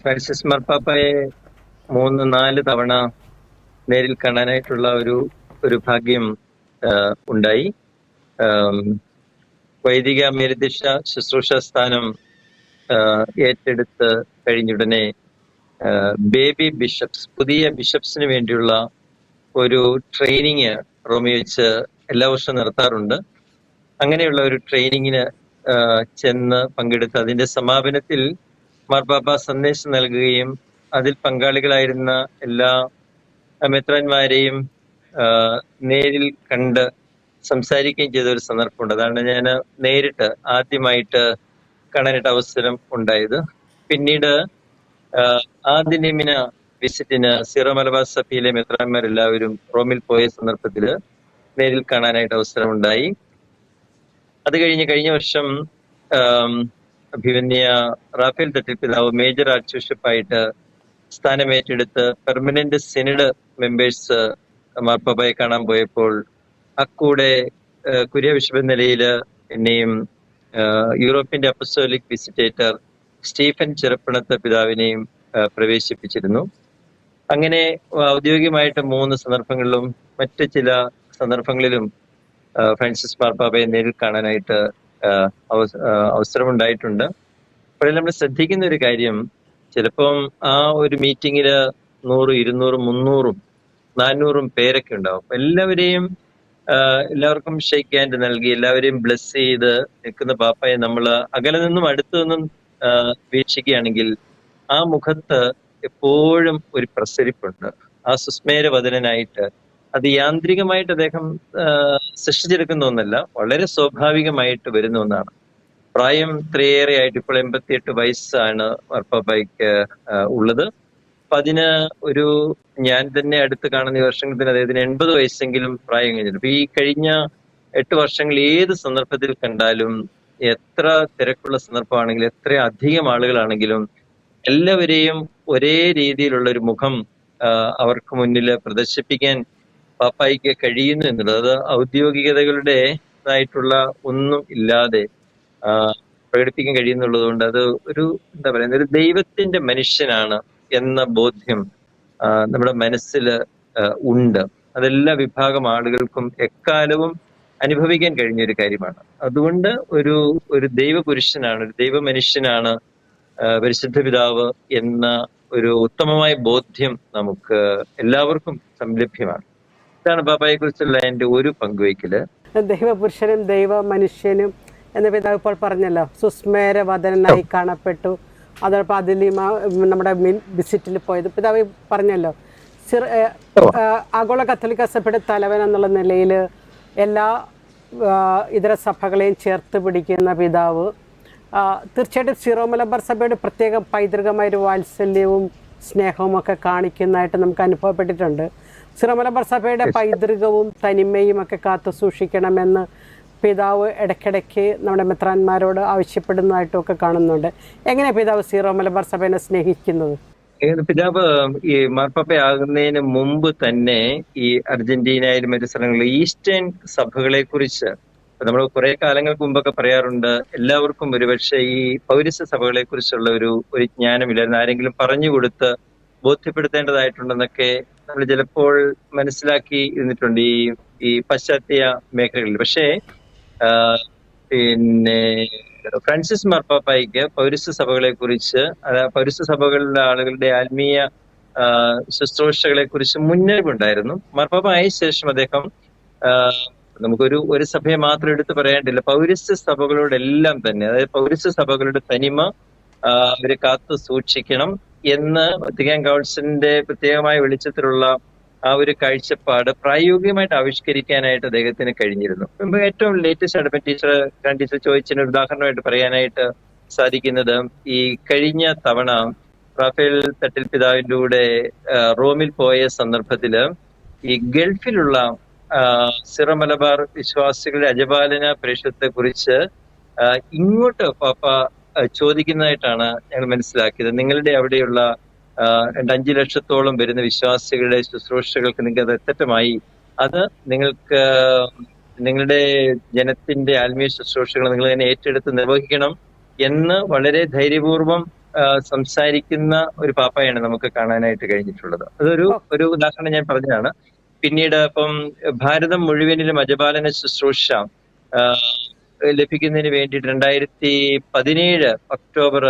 Francis മർപ്പാപ്പയെ മൂന്ന് നാല് തവണ നേരിൽ കാണാനായിട്ടുള്ള ഒരു ഒരു ഭാഗ്യം ഉണ്ടായി. വൈദിക മേലദിശ ശുശ്രൂഷ സ്ഥാനം ഏറ്റെടുത്ത് കഴിഞ്ഞുടനെ ബേബി ബിഷപ്സ് പുതിയ ബിഷപ്സിന് വേണ്ടിയുള്ള ഒരു ട്രെയിനിങ് റോമി വെച്ച് എല്ലാ വർഷവും നടത്താറുണ്ട്. അങ്ങനെയുള്ള ഒരു ട്രെയിനിങ്ങിന് ചെന്ന് പങ്കെടുത്ത് അതിന്റെ സമാപനത്തിൽ മാർപ്പാപ്പ സന്ദേശം നൽകുകയും അതിൽ പങ്കാളികളായിരുന്ന എല്ലാ മിത്രന്മാരെയും നേരിൽ കണ്ട് സംസാരിക്കുകയും ചെയ്ത ഒരു സന്ദർഭമുണ്ട്. അതാണ് ഞാൻ നേരിട്ട് ആദ്യമായിട്ട് കാണാനായിട്ട് അവസരം ഉണ്ടായത്. പിന്നീട് ആദ്യ നിമിന വിസിറ്റിന് സീറോ മലബാർ സഭയിലെ മെത്രാന്മാരെല്ലാവരും റോമിൽ പോയ സന്ദർഭത്തിൽ നേരിൽ കാണാനായിട്ട് അവസരമുണ്ടായി. അത് കഴിഞ്ഞ് കഴിഞ്ഞ വർഷം അഭിമന്യ റാഫേൽ തട്ടിൽ പിതാവ് മേജർ ആർച്ച് ബിഷപ്പായിട്ട് സ്ഥാനമേറ്റെടുത്ത് പെർമനന്റ് സെനഡ് മെമ്പേഴ്സ് മാർപ്പാപ്പയെ കാണാൻ പോയപ്പോൾ അക്കൂടെ കുര്യ ബിഷപ്പ് നിലയിൽ എന്നെയും ആ, യൂറോപ്യന്റെ അപ്പസ്റ്റോലിക് വിസിറ്റേറ്റർ സ്റ്റീഫൻ ചെറുപ്പണത്ത് പിതാവിനെയും പ്രവേശിപ്പിച്ചിരുന്നു. അങ്ങനെ ഔദ്യോഗികമായിട്ട് മൂന്ന് സന്ദർഭങ്ങളിലും മറ്റ് ചില സന്ദർഭങ്ങളിലും ഫ്രാൻസിസ് മാർപ്പാപ്പയെ നേരിൽ കാണാനായിട്ട് അവസരമുണ്ടായിട്ടുണ്ട്. അപ്പോൾ നമ്മൾ ശ്രദ്ധിക്കുന്ന ഒരു കാര്യം ചിലപ്പം ആ ഒരു മീറ്റിങ്ങിൽ നൂറും ഇരുന്നൂറും മുന്നൂറും നാനൂറും പേരൊക്കെ ഉണ്ടാവും. എല്ലാവരെയും എല്ലാവർക്കും ഷെയ്ക്ക് ഹാൻഡ് നൽകി എല്ലാവരെയും ബ്ലെസ് ചെയ്ത് നിൽക്കുന്ന പാപ്പയെ നമ്മൾ അകലെ നിന്നും അടുത്തു നിന്നും വീക്ഷിക്കുകയാണെങ്കിൽ ആ മുഖത്ത് എപ്പോഴും ഒരു പ്രസരിപ്പുണ്ട്. ആ സുസ്മേര സുസ്മേരവദനായിട്ട് അത് യാന്ത്രികമായിട്ട് അദ്ദേഹം സൃഷ്ടിച്ചെടുക്കുന്ന ഒന്നല്ല വളരെ സ്വാഭാവികമായിട്ട് വരുന്ന ഒന്നാണ്. പ്രായം ഇത്രയേറെ ആയിട്ട് ഇപ്പോൾ എൺപത്തിയെട്ട് വയസ്സാണ് വർപ്പബൈക്ക് ഉള്ളത്. അപ്പൊ അതിന് ഒരു ഞാൻ തന്നെ അടുത്ത് കാണുന്ന ഈ വർഷങ്ങളിൽ അദ്ദേഹത്തിന് എൺപത് വയസ്സെങ്കിലും പ്രായം കഴിഞ്ഞിട്ടുണ്ട്. അപ്പൊ ഈ കഴിഞ്ഞ എട്ട് വർഷങ്ങൾ ഏത് സന്ദർഭത്തിൽ കണ്ടാലും എത്ര തിരക്കുള്ള സന്ദർഭമാണെങ്കിലും എത്ര അധികം ആളുകളാണെങ്കിലും എല്ലാവരെയും ഒരേ രീതിയിലുള്ള ഒരു മുഖം അവർക്ക് മുന്നിൽ പ്രദർശിപ്പിക്കാൻ പാപ്പായിക്ക് കഴിയുന്നു എന്നുള്ളത്. അത് ഔദ്യോഗികതകളുടേതായിട്ടുള്ള ഒന്നും ഇല്ലാതെ പ്രകടിപ്പിക്കാൻ കഴിയുന്നുള്ളത് കൊണ്ട് അത് ഒരു എന്താ പറയുക ഒരു ദൈവത്തിന്റെ മനുഷ്യനാണ് എന്ന ബോധ്യം നമ്മുടെ മനസ്സിൽ ഉണ്ട്. അതെല്ലാ വിഭാഗം ആളുകൾക്കും എക്കാലവും അനുഭവിക്കാൻ കഴിഞ്ഞ ഒരു കാര്യമാണ്. അതുകൊണ്ട് ഒരു ഒരു ദൈവപുരുഷനാണ് ഒരു ദൈവ മനുഷ്യനാണ് പരിശുദ്ധ പിതാവ് എന്ന ഒരു ഉത്തമമായ ബോധ്യം നമുക്ക് എല്ലാവർക്കും സംലഭ്യമാണ്. ഇതാണ് ബാബായെ കുറിച്ചുള്ള എന്റെ ഒരു പങ്കുവയ്ക്കൽ ദൈവപുരുഷനും ദൈവ മനുഷ്യനും എന്ന പിതാവ് ഇപ്പോൾ പറഞ്ഞല്ലോ. സുസ്മേര വധനായി കാണപ്പെട്ടു. അതോടൊപ്പം അതിലിമ നമ്മുടെ വിസിറ്റിൽ പോയത്. പിതാവ് പറഞ്ഞല്ലോ. ആഗോള കത്തോലിക്ക സഭയുടെ തലവൻ എന്നുള്ള നിലയിൽ എല്ലാ ഇതര സഭകളെയും ചേർത്ത് പിടിക്കുന്ന പിതാവ്. തീർച്ചയായിട്ടും സിറോ മലബാർ സഭയുടെ പ്രത്യേക പൈതൃകമായ ഒരു വാത്സല്യവും സ്നേഹവും ഒക്കെ കാണിക്കുന്നതായിട്ട് നമുക്ക് അനുഭവപ്പെട്ടിട്ടുണ്ട്. സിറോ മലബാർ സഭയുടെ പൈതൃകവും തനിമയും ഒക്കെ കാത്തു സൂക്ഷിക്കണമെന്ന് പിതാവ് ഇടയ്ക്കിടയ്ക്ക് നമ്മുടെ മെത്രാന്മാരോട് ആവശ്യപ്പെടുന്നതായിട്ടും ഒക്കെ കാണുന്നുണ്ട്. എങ്ങനെയാ പിതാവ് സീറോ മലബാർ സഭയെ സ്നേഹിക്കുന്നത്? പിതാവ് ഈ മാർപ്പാപ്പയാകുന്നതിന് മുമ്പ് തന്നെ ഈ അർജന്റീനയിലും മറ്റു സ്ഥലങ്ങളിൽ ഈസ്റ്റേൺ സഭകളെ കുറിച്ച് നമ്മൾ കുറെ കാലങ്ങൾക്ക് മുമ്പൊക്കെ പറയാറുണ്ട്. എല്ലാവർക്കും ഒരുപക്ഷെ ഈ പൗരസ്യ സഭകളെ കുറിച്ചുള്ള ഒരു ഒരു ജ്ഞാനമില്ലായിരുന്നു ആരെങ്കിലും പറഞ്ഞു കൊടുത്ത് ബോധ്യപ്പെടുത്തേണ്ടതായിട്ടുണ്ടെന്നൊക്കെ നമ്മൾ ചിലപ്പോൾ മനസ്സിലാക്കി ഇരുന്നിട്ടുണ്ട് ഈ ഈ പാശ്ചാത്യ മേഖലകളിൽ. പക്ഷേ പിന്നെ ഫ്രാൻസിസ് മാർപ്പാപ്പായിക്ക് പൗരസ്യ സഭകളെ കുറിച്ച് അതായത് പൗരസ്യ സഭകളിലെ ആളുകളുടെ ആത്മീയ ശുശ്രൂഷകളെ കുറിച്ച് മുന്നറിവുണ്ടായിരുന്നു. മാർപ്പാപ്പ ആയ ശേഷം അദ്ദേഹം നമുക്കൊരു ഒരു സഭയെ മാത്രം എടുത്ത് പറയേണ്ടില്ല. പൗരസ്യ സഭകളോടെല്ലാം തന്നെ അതായത് പൗരസ്യ സഭകളുടെ തനിമ അവരെ കാത്തു സൂക്ഷിക്കണം. എന്ന് വത്തിക്കാൻ കൗൺസിലിന്റെ പ്രത്യേകമായ വെളിച്ചത്തിലുള്ള ആ ഒരു കാഴ്ചപ്പാട് പ്രായോഗികമായിട്ട് ആവിഷ്കരിക്കാനായിട്ട് അദ്ദേഹത്തിന് കഴിഞ്ഞിരുന്നു. ഏറ്റവും ലേറ്റസ്റ്റ് ഇപ്പൊ ടീച്ചർ ഞാൻ ടീച്ചർ ചോദിച്ചതിന് ഒരു ഉദാഹരണമായിട്ട് പറയാനായിട്ട് സാധിക്കുന്നത് ഈ കഴിഞ്ഞ തവണ റാഫേൽ തട്ടിൽ പിതാവിന്റെ കൂടെ റോമിൽ പോയ സന്ദർഭത്തിൽ ഈ ഗൾഫിലുള്ള സിറ മലബാർ വിശ്വാസികളുടെ അജപാലന പരിഷത്തെ കുറിച്ച് ഇങ്ങോട്ട് പാപ്പ ചോദിക്കുന്നതായിട്ടാണ് ഞങ്ങൾ മനസ്സിലാക്കിയത്. നിങ്ങളുടെ അവിടെയുള്ള രണ്ട് അഞ്ചു ലക്ഷത്തോളം വരുന്ന വിശ്വാസികളുടെ ശുശ്രൂഷകൾക്ക് നിങ്ങൾക്ക് അത് എത്തറ്റമായി അത് നിങ്ങൾക്ക് നിങ്ങളുടെ ജനത്തിന്റെ ആത്മീയ ശുശ്രൂഷകൾ നിങ്ങൾ തന്നെ ഏറ്റെടുത്ത് നിർവഹിക്കണം എന്ന് വളരെ ധൈര്യപൂർവം സംസാരിക്കുന്ന ഒരു പാപ്പയാണ് നമുക്ക് കാണാനായിട്ട് കഴിഞ്ഞിട്ടുള്ളത്. അതൊരു ഒരു ഉദാഹരണം ഞാൻ പറഞ്ഞതാണ്. പിന്നീട് ഇപ്പം ഭാരതം മുഴുവനിലും അജപാലന ശുശ്രൂഷ ലഭിക്കുന്നതിന് വേണ്ടിയിട്ട് രണ്ടായിരത്തി പതിനേഴ് ഒക്ടോബർ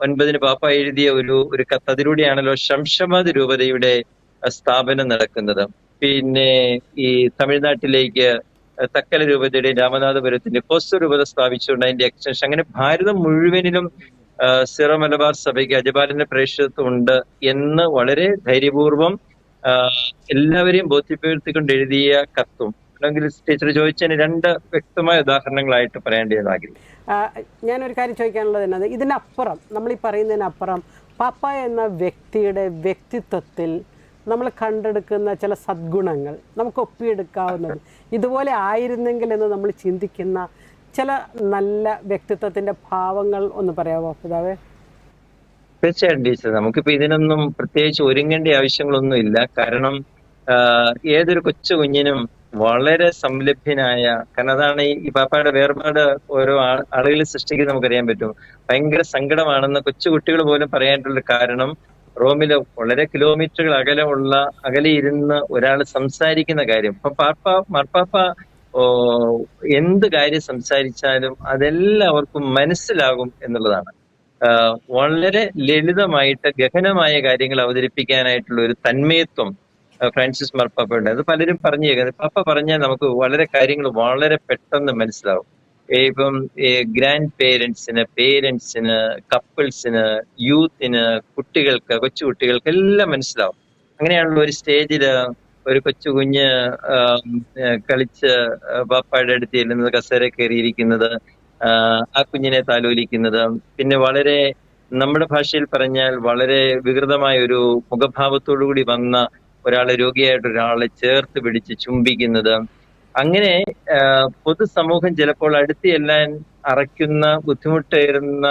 ഒൻപതിന് പാപ്പ എഴുതിയ ഒരു ഒരു കത്ത് അതിലൂടെയാണല്ലോ ശംഷമാദ് രൂപതയുടെ സ്ഥാപനം നടക്കുന്നത്. പിന്നെ ഈ തമിഴ്നാട്ടിലേക്ക് തക്കല രൂപതയുടെ രാമനാഥപുരത്തിന്റെ കോസ്റ്റ രൂപത സ്ഥാപിച്ചുകൊണ്ട് അതിന്റെ എക്സ്റ്റൻഷൻ അങ്ങനെ ഭാരതം മുഴുവനിലും സിറോ മലബാർ സഭയ്ക്ക് അജപാലിന്റെ പ്രേക്ഷകത്വം ഉണ്ട് എന്ന് വളരെ ധൈര്യപൂർവം എല്ലാവരെയും ബോധ്യപ്പെടുത്തിക്കൊണ്ട് എഴുതിയ കത്തും. അല്ലെങ്കിൽ ടീച്ചർ ചോദിച്ചതിന് രണ്ട് വ്യക്തമായ ഉദാഹരണങ്ങളായിട്ട് പറയേണ്ടത് ആ, ഞാനൊരു കാര്യം ചോദിക്കാനുള്ളത് എന്നത് ഇതിനപ്പുറം നമ്മൾ ഈ പറയുന്നതിനപ്പുറം പാപ്പ എന്ന വ്യക്തിയുടെ വ്യക്തിത്വത്തിൽ നമ്മൾ കണ്ടെടുക്കുന്ന ചില സദ്ഗുണങ്ങൾ നമുക്ക് ഒപ്പിയെടുക്കാവുന്നത് ഇതുപോലെ ആയിരുന്നെങ്കിൽ എന്ന് നമ്മൾ ചിന്തിക്കുന്ന ചില നല്ല വ്യക്തിത്വത്തിന്റെ ഭാവങ്ങൾ ഒന്ന് പറയാമോ പിതാവേ? തീർച്ചയായിട്ടും ടീച്ചർ. നമുക്കിപ്പോ ഇതിനൊന്നും പ്രത്യേകിച്ച് ഒരുങ്ങേണ്ട ആവശ്യങ്ങളൊന്നും ഇല്ല കാരണം ഏതൊരു കൊച്ചു കുഞ്ഞിനും വളരെ സംലഭ്യനായ കാരണം അതാണ് ഈ പാപ്പയുടെ വേർപാട് ഓരോ ആളുകൾ സൃഷ്ടിക്കുന്നത് നമുക്കറിയാൻ പറ്റും. ഭയങ്കര സങ്കടമാണെന്ന് കൊച്ചു കുട്ടികൾ പോലും പറയാനുള്ള കാരണം റോമിൽ വളരെ കിലോമീറ്ററുകൾ അകലമുള്ള അകലെ ഇരുന്ന് ഒരാൾ സംസാരിക്കുന്ന കാര്യം. ഇപ്പൊ പാപ്പ മാർപ്പാപ്പ ഓ, എന്ത് കാര്യം സംസാരിച്ചാലും അതെല്ലാവർക്കും മനസ്സിലാകും എന്നുള്ളതാണ്. വളരെ ലളിതമായിട്ട് ഗഹനമായ കാര്യങ്ങൾ അവതരിപ്പിക്കാനായിട്ടുള്ള ഒരു തന്മയത്വം ഫ്രാൻസിസ് മാർപ്പാപ്പയുണ്ട്. അത് പലരും പറഞ്ഞു കേൾക്കുന്നത് പാപ്പ പറഞ്ഞാൽ നമുക്ക് വളരെ കാര്യങ്ങൾ വളരെ പെട്ടെന്ന് മനസ്സിലാവും. ഇപ്പം ഗ്രാൻഡ് പേരൻസിന് പേരൻസിന് കപ്പിൾസിന് യൂത്തിന് കുട്ടികൾക്ക് കൊച്ചു കുട്ടികൾക്ക് എല്ലാം മനസ്സിലാവും. അങ്ങനെയാണല്ലോ ഒരു സ്റ്റേജിൽ ഒരു കൊച്ചു കുഞ്ഞ് കളിച്ച് പാപ്പയുടെ അടുത്ത് ചെല്ലുന്നത് കസേര കയറിയിരിക്കുന്നത് ആ കുഞ്ഞിനെ താലോലിക്കുന്നത്. പിന്നെ വളരെ നമ്മുടെ ഭാഷയിൽ പറഞ്ഞാൽ വളരെ വികൃതമായ ഒരു മുഖഭാവത്തോടു കൂടി വന്ന ഒരാളെ രോഗിയായിട്ട് ഒരാളെ ചേർത്ത് പിടിച്ച് ചുംബിക്കുന്നത്. അങ്ങനെ പൊതുസമൂഹം ചിലപ്പോൾ അടുത്ത് എല്ലാൻ അറയ്ക്കുന്ന ബുദ്ധിമുട്ടേറുന്ന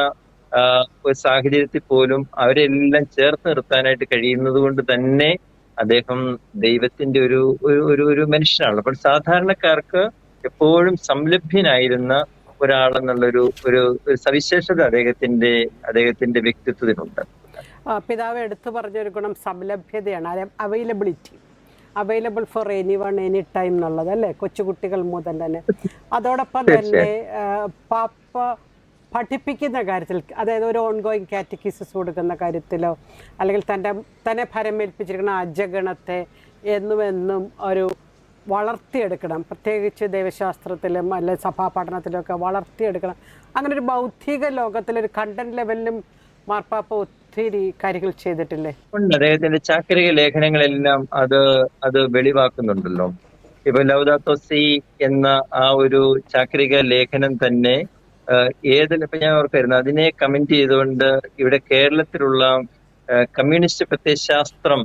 ഒരു സാഹചര്യത്തിൽ പോലും അവരെല്ലാം ചേർത്ത് നിർത്താനായിട്ട് കഴിയുന്നത് കൊണ്ട് തന്നെ അദ്ദേഹം ദൈവത്തിന്റെ ഒരു ഒരു ഒരു മനുഷ്യനാണ് അപ്പോൾ സാധാരണക്കാർക്ക് എപ്പോഴും സംലഭ്യനായിരുന്ന ഒരാളെന്നുള്ളൊരു ഒരു സവിശേഷത അദ്ദേഹത്തിന്റെ അദ്ദേഹത്തിന്റെ വ്യക്തിത്വത്തിനുണ്ട് പിതാവ് എടുത്തു പറഞ്ഞൊരു ഗുണം സംലഭ്യതയാണ് availability available for any one any time എന്നുള്ളത് അല്ലേ? കൊച്ചുകുട്ടികൾ മുതൽ തന്നെ. അതോടൊപ്പം തന്നെ പാപ്പ പഠിപ്പിക്കുന്ന കാര്യത്തിൽ അതായത് ഒരു ഓൺഗോയിങ് കാറ്റഗീസസ് കൊടുക്കുന്ന കാര്യത്തിലോ അല്ലെങ്കിൽ തന്റെ തന്നെ ഭരമേൽപ്പിച്ചിരിക്കുന്ന അജഗണത്തെ എന്നും എന്നും ഒരു വളർത്തിയെടുക്കണം. പ്രത്യേകിച്ച് ദൈവശാസ്ത്രത്തിലും അല്ലെങ്കിൽ സഭാ പഠനത്തിലും ഒക്കെ വളർത്തിയെടുക്കണം. അങ്ങനെ ഒരു ബൗദ്ധിക ലോകത്തിലൊരു കണ്ടന്റ് ലെവലിലും മാർപ്പാപ്പ ഒത്തിരി കാര്യങ്ങൾ ചെയ്തിട്ടില്ലേ? ഉണ്ട്. അദ്ദേഹത്തിന്റെ ചാക്രിക ലേഖനങ്ങളെല്ലാം അത് അത് വെളിവാക്കുന്നുണ്ടല്ലോ. ഇപ്പൊ ലൗദാത്തോസി എന്ന ആ ഒരു ചാക്രിക ലേഖനം തന്നെ ഏതിൽ ഇപ്പൊ ഞാൻ ഓർക്കായിരുന്നു അതിനെ കമന്റ് ചെയ്തുകൊണ്ട് ഇവിടെ കേരളത്തിലുള്ള കമ്മ്യൂണിസ്റ്റ് പ്രത്യയശാസ്ത്രം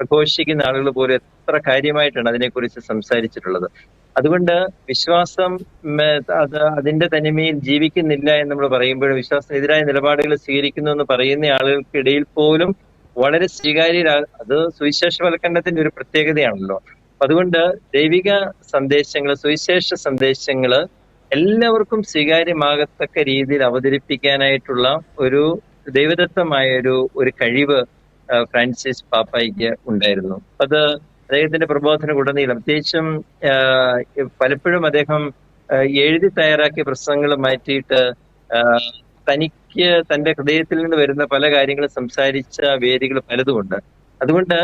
പ്രഘോഷിക്കുന്ന ആളുകൾ പോലും എത്ര കാര്യമായിട്ടാണ് അതിനെക്കുറിച്ച് സംസാരിച്ചിട്ടുള്ളത്. അതുകൊണ്ട് വിശ്വാസം അത് അതിന്റെ തനിമയിൽ ജീവിക്കുന്നില്ല എന്ന് നമ്മൾ പറയുമ്പോഴും വിശ്വാസത്തിനെതിരായ നിലപാടുകൾ സ്വീകരിക്കുന്നു എന്ന് പറയുന്ന ആളുകൾക്കിടയിൽ പോലും വളരെ സ്വീകാര്യരാ അത് സുവിശേഷവൽക്കരണത്തിന്റെ ഒരു പ്രത്യേകതയാണല്ലോ. അതുകൊണ്ട് ദൈവിക സന്ദേശങ്ങൾ സുവിശേഷ സന്ദേശങ്ങൾ എല്ലാവർക്കും സ്വീകാര്യമാകത്തക്ക രീതിയിൽ അവതരിപ്പിക്കാനായിട്ടുള്ള ഒരു ദൈവദത്തമായ ഒരു ഒരു കഴിവ് ഫ്രാൻസിസ് പാപ്പായിക്ക് ഉണ്ടായിരുന്നു. അത് അദ്ദേഹത്തിന്റെ പ്രബോധന ഉടനീളം. പ്രത്യേകിച്ചും പലപ്പോഴും അദ്ദേഹം എഴുതി തയ്യാറാക്കിയ പ്രസംഗങ്ങൾ മാറ്റിയിട്ട് തനിക്ക് തന്റെ ഹൃദയത്തിൽ നിന്ന് വരുന്ന പല കാര്യങ്ങളും സംസാരിച്ച വേദികൾ പലതുമുണ്ട്. അതുകൊണ്ട്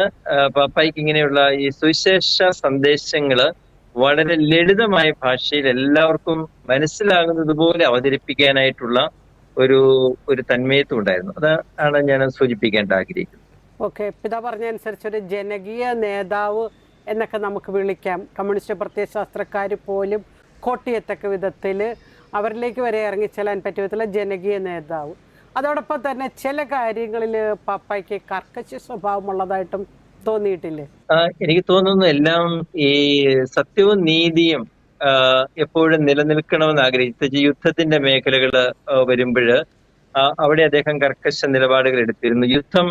പാപ്പായ്ക്ക് ഇങ്ങനെയുള്ള ഈ സുവിശേഷ സന്ദേശങ്ങൾ വളരെ ലളിതമായ ഭാഷയിൽ എല്ലാവർക്കും മനസ്സിലാകുന്നതുപോലെ അവതരിപ്പിക്കാനായിട്ടുള്ള ഒരു ഒരു തന്മയത്വം ഉണ്ടായിരുന്നു. അതാണ് ഞാൻ സൂചിപ്പിക്കേണ്ട ആഗ്രഹിക്കുന്നത്. ഓക്കെ. പിതാ പറഞ്ഞതനുസരിച്ച് ഒരു ജനകീയ നേതാവ് എന്നൊക്കെ നമുക്ക് വിളിക്കാം. കമ്മ്യൂണിസ്റ്റ് പ്രത്യയശാസ്ത്രക്കാർ പോലും കോട്ടിയത്തക്ക വിധത്തിൽ അവരിലേക്ക് വരെ ഇറങ്ങിച്ചെല്ലാൻ പറ്റിയ വിധത്തിലുള്ള ജനകീയ നേതാവ്. അതോടൊപ്പം തന്നെ ചില കാര്യങ്ങളിൽ പാപ്പായ്ക്ക് കർക്കശ സ്വഭാവമുള്ളതായിട്ടും തോന്നിയിട്ടില്ലേ? എനിക്ക് തോന്നുന്നു എല്ലാം ഈ സത്യവും നീതിയും എപ്പോഴും നിലനിൽക്കണമെന്ന് ആഗ്രഹിച്ച യുദ്ധത്തിന്റെ മേഖലകൾ വരുമ്പോൾ അവിടെ അദ്ദേഹം കർക്കശ നിലപാടുകൾ എടുത്തിരുന്നു. യുദ്ധം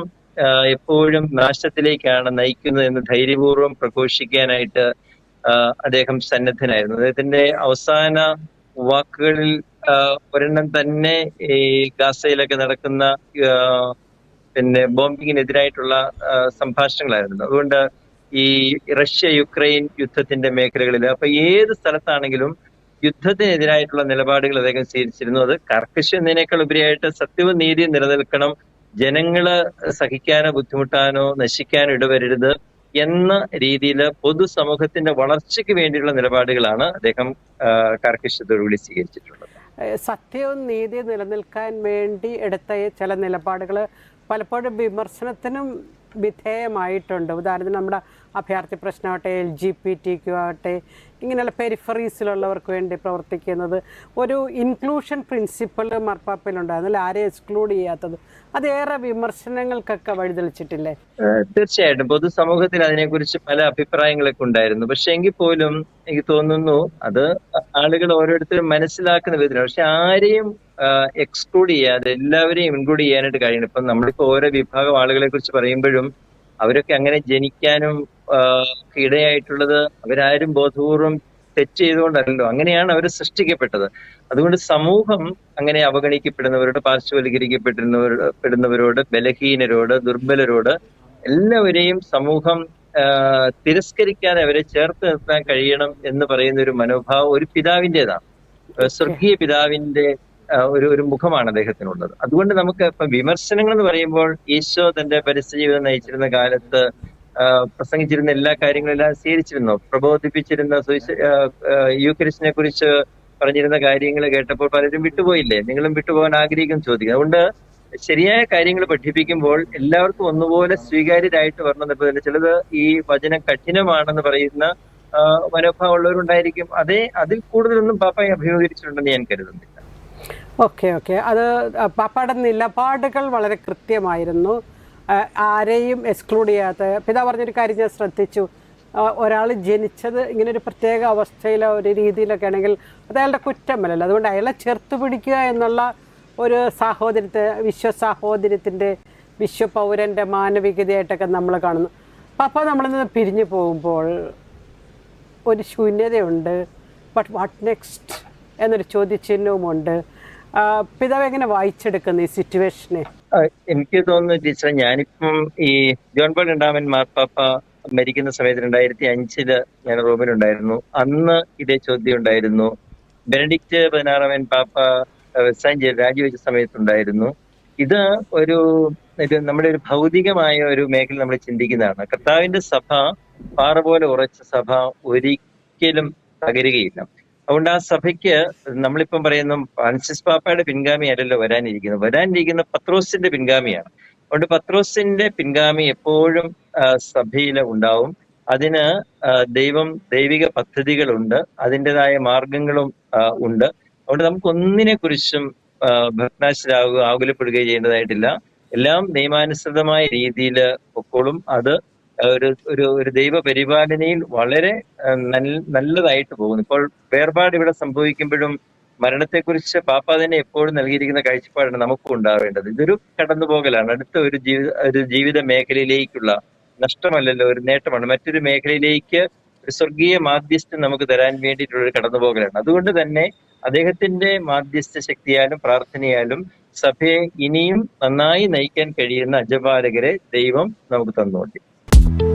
എപ്പോഴും നാശത്തിലേക്കാണ് നയിക്കുന്നത് എന്ന് ധൈര്യപൂർവം പ്രഘോഷിക്കാനായിട്ട് അദ്ദേഹം സന്നദ്ധനായിരുന്നു. അദ്ദേഹത്തിന്റെ അവസാന വാക്കുകളിൽ ഒരെണ്ണം തന്നെ ഈ ഗാസയിലൊക്കെ നടക്കുന്ന പിന്നെ ബോംബിങ്ങിനെതിരായിട്ടുള്ള സംഭാഷണങ്ങളായിരുന്നു. അതുകൊണ്ട് ഈ റഷ്യ യുക്രൈൻ യുദ്ധത്തിന്റെ മേഖലകളിൽ അപ്പൊ ഏത് സ്ഥലത്താണെങ്കിലും യുദ്ധത്തിനെതിരായിട്ടുള്ള നിലപാടുകൾ അദ്ദേഹം സ്വീകരിച്ചിരുന്നു. അത് കർക്കശ എന്നതിനേക്കാൾ ഉപരിയായിട്ട് സത്യവും നീതിയും നിലനിൽക്കണം ജനങ്ങൾ സഹിക്കാനോ ബുദ്ധിമുട്ടാനോ നശിക്കാനോ ഇടവരരുത് എന്ന രീതിയിൽ പൊതുസമൂഹത്തിന്റെ വളർച്ചയ്ക്ക് വേണ്ടിയുള്ള നിലപാടുകളാണ് അദ്ദേഹം ആ, കാർക്കശ്യത്തോടുകൂടി സ്വീകരിച്ചിട്ടുള്ളത്. സത്യവും നീതിയും നിലനിൽക്കാൻ വേണ്ടി എടുത്ത ചില നിലപാടുകൾ പലപ്പോഴും വിമർശനത്തിനും വിധേയമായിട്ടുണ്ട്. ഉദാഹരണത്തിന് നമ്മുടെ അഭയാർത്ഥി പ്രശ്നമാകട്ടെ L G B T Q ആകട്ടെ ഇങ്ങനെയുള്ള പെരിഫറീസിലുള്ളവർക്ക് വേണ്ടി പ്രവർത്തിക്കുന്നത് ഒരു ഇൻക്ലൂഷൻ പ്രിൻസിപ്പൽ മാർപ്പാപ്പയിലുണ്ടായിരുന്നു ആരെ എക്സ്ക്ലൂഡ് ചെയ്യാത്തത്. അതേറെ വിമർശനങ്ങൾക്കൊക്കെ വഴിതെളിച്ചിട്ടില്ലേ? തീർച്ചയായിട്ടും. പൊതുസമൂഹത്തിൽ അതിനെക്കുറിച്ച് പല അഭിപ്രായങ്ങളൊക്കെ ഉണ്ടായിരുന്നു. പക്ഷെ എങ്കിൽ പോലും എനിക്ക് തോന്നുന്നു അത് ആളുകൾ ഓരോരുത്തരും മനസ്സിലാക്കുന്ന വിധത്തിലാണ്. പക്ഷെ ആരെയും എക്സ്ക്ലൂഡ് ചെയ്യാതെ എല്ലാവരെയും ഇൻക്ലൂഡ് ചെയ്യാനായിട്ട് കഴിയണം. ഇപ്പം നമ്മളിപ്പോ ഓരോ വിഭാഗം ആളുകളെ കുറിച്ച് പറയുമ്പോഴും അവരൊക്കെ അങ്ങനെ ജനിക്കാനും ഇടയായിട്ടുള്ളത് അവരാരും ബോധപൂർവം തെറ്റ് ചെയ്തുകൊണ്ടല്ലോ അങ്ങനെയാണ് അവർ സൃഷ്ടിക്കപ്പെട്ടത്. അതുകൊണ്ട് സമൂഹം അങ്ങനെ അവഗണിക്കപ്പെടുന്നവരോട് പാർശ്വവൽക്കരിക്കപ്പെടുന്നവരോട് പെടുന്നവരോട് ബലഹീനരോട് ദുർബലരോട് എല്ലാവരെയും സമൂഹം തിരസ്കരിക്കാൻ അവരെ ചേർത്ത് നിർത്താൻ കഴിയണം എന്ന് പറയുന്ന ഒരു മനോഭാവം ഒരു പിതാവിന്റെതാണ്. സ്വർഗീയ പിതാവിന്റെ ഒരു ഒരു മുഖമാണ് അദ്ദേഹത്തിനുള്ളത്. അതുകൊണ്ട് നമുക്ക് ഇപ്പൊ വിമർശനങ്ങൾ എന്ന് പറയുമ്പോൾ ഈശോ തന്റെ പരിസ്ഥിതിജീവിതം നയിച്ചിരുന്ന കാലത്ത് പ്രസംഗിച്ചിരുന്ന എല്ലാ കാര്യങ്ങളെല്ലാം സ്വീകരിച്ചിരുന്നു. പ്രബോധിപ്പിച്ചിരുന്ന യൂക്രിസ്റ്റിനെ കുറിച്ച് പറഞ്ഞിരുന്ന കാര്യങ്ങൾ കേട്ടപ്പോൾ പലരും വിട്ടുപോയില്ലേ? നിങ്ങളും വിട്ടുപോകാൻ ആഗ്രഹിക്കും ചോദിക്കും അതുകൊണ്ട് ശരിയായ കാര്യങ്ങൾ പഠിപ്പിക്കുമ്പോൾ എല്ലാവർക്കും ഒന്നുപോലെ സ്വീകാര്യരായിട്ട് വരണം എന്നതിൽ ചിലത് ഈ വചനം കഠിനമാണെന്ന് പറയുന്ന മനോഭാവം മനോഭാവമുള്ളവരുണ്ടായിരിക്കും അതേ അതിൽ കൂടുതലൊന്നും പാപ്പയെ അഭിമുഖീകരിച്ചിട്ടുണ്ടെന്ന് ഞാൻ കരുതുന്നില്ല. Okay okay. അത് പാപ്പയുടെ നിലപാടുകൾ വളരെ കൃത്യമായിരുന്നു. ആരെയും എക്സ്ക്ലൂഡ് ചെയ്യാത്ത പിതാ പറഞ്ഞൊരു കാര്യം ഞാൻ ശ്രദ്ധിച്ചു. ഒരാൾ ജനിച്ചത് ഇങ്ങനെ ഒരു പ്രത്യേക അവസ്ഥയിലോ ഒരു രീതിയിലൊക്കെ ആണെങ്കിൽ അത് അയാളുടെ കുറ്റമല്ലല്ലോ. അതുകൊണ്ട് അയാളെ ചേർത്ത് പിടിക്കുക എന്നുള്ള ഒരു സാഹോദര്യത്തെ വിശ്വസാഹോദര്യത്തിന്റെ വിശ്വപൗരന്റെ മാനവികതയായിട്ടൊക്കെ നമ്മൾ കാണുന്നു. അപ്പം അപ്പോൾ നിന്ന് പിരിഞ്ഞു പോകുമ്പോൾ ഒരു ശൂന്യതയുണ്ട്. ബട്ട് വാട്ട് നെക്സ്റ്റ് എന്നൊരു ചോദ്യചിഹ്നവുമുണ്ട്. പിതാവ് എങ്ങനെ വായിച്ചെടുക്കുന്നു ഈ സിറ്റുവേഷനെ എനിക്ക് തോന്നുന്നു ടീച്ചർ ഞാനിപ്പം ഈ ജോൺ പോൾ രണ്ടാമൻ മാർപ്പാപ്പ മരിക്കുന്ന സമയത്ത് രണ്ടായിരത്തി അഞ്ചിൽ ഞാൻ റോമിലുണ്ടായിരുന്നു. അന്ന് ഇതേ ചോദ്യം ഉണ്ടായിരുന്നു. ബെനഡിക്റ്റ് പതിനാറാമൻ പാപ്പ വെസാഞ്ചി രാജിവെച്ച സമയത്തുണ്ടായിരുന്നു. ഇത് ഒരു ഇത് നമ്മുടെ ഒരു ഭൗതികമായ ഒരു മേഖല നമ്മൾ ചിന്തിക്കുന്നതാണ്. കർത്താവിന്റെ സഭ പാറ പോലെ ഉറച്ച സഭ ഒരിക്കലും തകരുകയില്ല. അതുകൊണ്ട് ആ സഭയ്ക്ക് നമ്മളിപ്പം പറയുന്ന ഫ്രാൻസിസ് പാപ്പയുടെ പിൻഗാമി അല്ലല്ലോ വരാനിരിക്കുന്നത്. വരാനിരിക്കുന്ന പത്രോസിന്റെ പിൻഗാമിയാണ്. അതുകൊണ്ട് പത്രോസിന്റെ പിൻഗാമി എപ്പോഴും സഭയിൽ ഉണ്ടാവും. അതിന് ദൈവം ദൈവിക പദ്ധതികളുണ്ട്. അതിന്റെതായ മാർഗങ്ങളും ഉണ്ട്. അതുകൊണ്ട് നമുക്ക് ഒന്നിനെ കുറിച്ചും ഭക്നാശരാകുക ആകുലപ്പെടുകയോ ചെയ്യേണ്ടതായിട്ടില്ല. എല്ലാം നിയമാനുസൃതമായ രീതിയിൽ പൊക്കോളും. അത് ഒരു ഒരു ദൈവ പരിപാലനയിൽ വളരെ നല്ലതായിട്ട് പോകുന്നു. ഇപ്പോൾ വേർപാട് ഇവിടെ സംഭവിക്കുമ്പോഴും മരണത്തെക്കുറിച്ച് പാപ്പ തന്നെ എപ്പോഴും നൽകിയിരിക്കുന്ന കാഴ്ചപ്പാടാണ് നമുക്കും ഉണ്ടാവേണ്ടത്. ഇതൊരു കടന്നുപോകലാണ്. അടുത്ത ഒരു ജീവിത ഒരു ജീവിത മേഖലയിലേക്കുള്ള നഷ്ടമല്ലല്ലോ ഒരു നേട്ടമാണ്. മറ്റൊരു മേഖലയിലേക്ക് ഒരു സ്വർഗീയ മാധ്യസ്ഥം നമുക്ക് തരാൻ വേണ്ടിയിട്ടുള്ള ഒരു കടന്നുപോകലാണ്. അതുകൊണ്ട് തന്നെ അദ്ദേഹത്തിന്റെ മാധ്യസ്ഥ ശക്തിയാലും പ്രാർത്ഥനയാലും സഭയെ ഇനിയും നന്നായി നയിക്കാൻ കഴിയുന്ന അജപാലകരെ ദൈവം നമുക്ക് തന്നുകൊണ്ട് Thank you